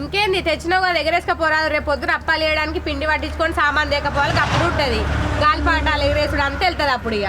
ఇంకేంది తెచ్చినావు కదా ఎగరేసుకపోరాదు. రేపు పొద్దున అప్పాలు వేయడానికి పిండి పట్టించుకొని సామాన్ దేకపోవాలి అప్పుడు ఉంటుంది. గాలిపాటాలు ఎగరేసుడు అంతా వెళ్తుంది అప్పుడు ఇక.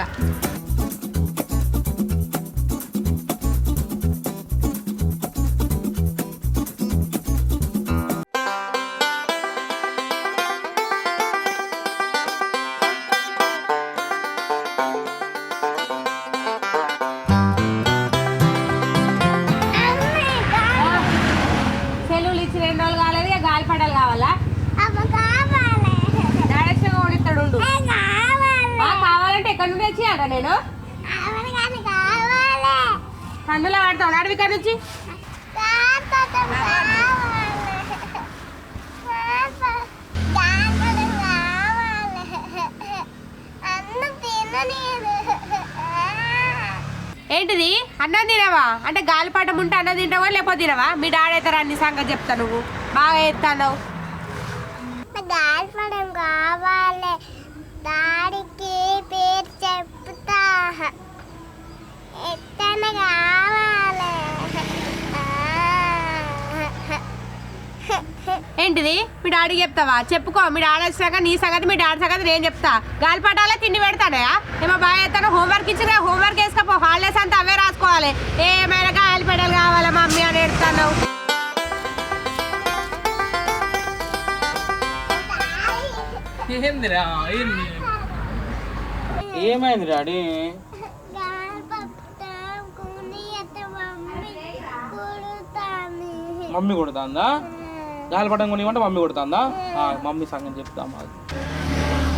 ఎక్కడి నుండి వచ్చి నేను? కందులో పడతావు అడవి కాడ నుంచి? ఏంటిది? అన్నం తినవా? అంటే గాలిపటం ఉంటే అన్నం తింటావా లేకపోతే తినవా? మీ డాడైతే అన్ని సంగతి చెప్తా నువ్వు. బాగా ఎత్తావు గాలిపడం కావాలి దాడికి పేరు చెప్తా ఎత్తన కావాలి ఏంటిది? మీ డాడీకి చెప్తావా? చెప్పుకో. మీ డాడీ వచ్చినాక నీ సంగతి మీ డాడీ సంగతి నేను చెప్తా. గాలిపటాలే తిండి పెడతాడా ఏమో బాగా ఎత్తాను హోంవర్క్ ఇచ్చిన హోంవర్క్ వేసుకోపో. హాలిడేస్ అంతా అవే రాసుకోవాలి. ఏమైనా గాలిపటాలు కావాలా మమ్మీ అని ఎడతాను ఏందిరా? ఏమైంది డాడీ? మమ్మీ కొడుతాను గాలిపటం కొనివ్వంటే మమ్మీ కొడుతుందా? ఆ, మమ్మీ సంగతి చెప్తాం మాది.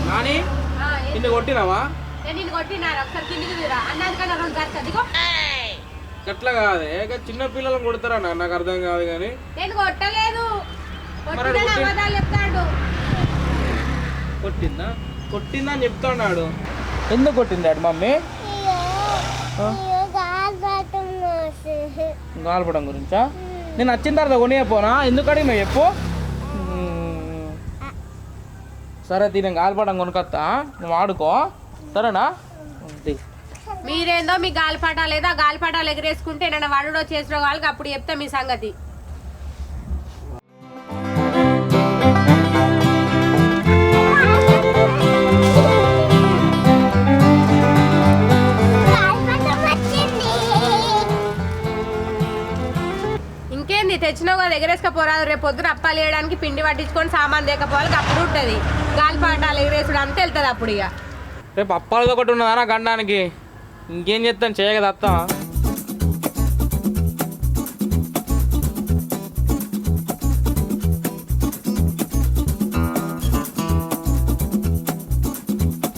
నాని నిన్ను కొట్టినావా గట్ల కాదే. ఇక చిన్న పిల్లలను కొడతారా నాకు అర్థం కాదు కానీ. నేను కొట్టలేదు. చెప్తాడు. కొట్టిందా? కొట్టిందా అని చెప్తున్నాడు. ఎందుకు కొట్టింది డాడీ మమ్మీ? అయ్యో అయ్యో గాలిపటం మోసు గాలిపటం గురించా? నేను వచ్చిన తర్వాత కొనియపోనా ఎందుకు అడిగినా చెప్పు. సరే తినే గాలిపటం కొనుకొస్తా నువ్వు ఆడుకో. సరేనా? మీరేందో మీ గాలిపటాలు లేదా ఆ గాలిపటాలు ఎగరేసుకుంటే నన్ను వడుడో చేసిన వాళ్ళకి అప్పుడు చెప్తా మీ సంగతి. ఇంకేంది తెచ్చినావు కదా ఎగరేసుకపోరాదు రేపు పొద్దున అప్పాలు వేయడానికి పిండి పట్టించుకొని సామాన్ దేకపోవాలి అప్పుడు ఉంటుంది. గాలిపాటాలు ఎగరేసుడు అంతా వెళ్తుంది అప్పుడు ఇక. రేపు అప్పాలతో ఒకటి ఉన్నదా గండానికి? ఇంకేం చేస్తాను? చేయగదా